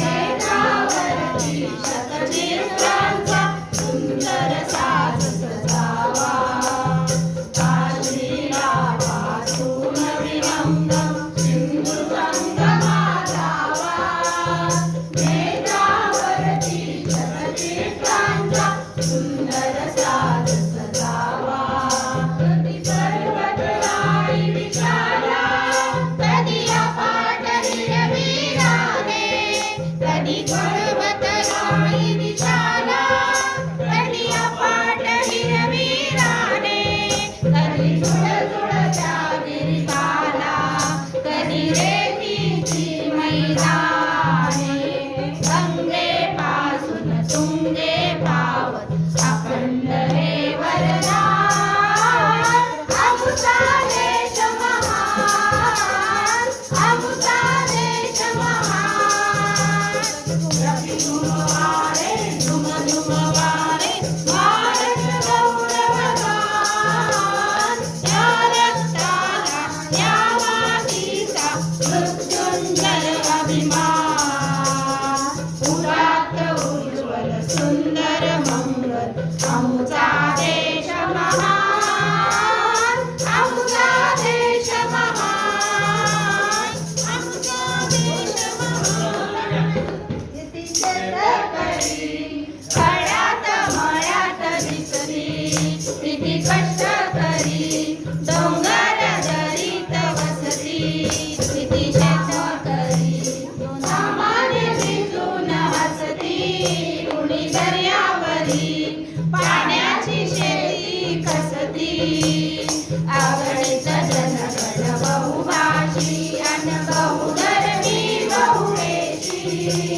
time. I'm tired. Thank you.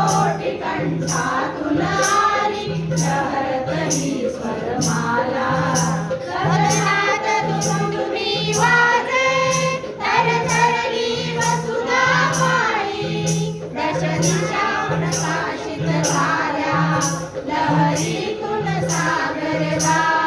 कोटी कंठा तुलारी लहरतही स्वरमाला कमलात तुमटुमी वाजे तरतरली वसुधा माई दश दिशा प्रकाशित झाल्या लहरीतून सागर झाला.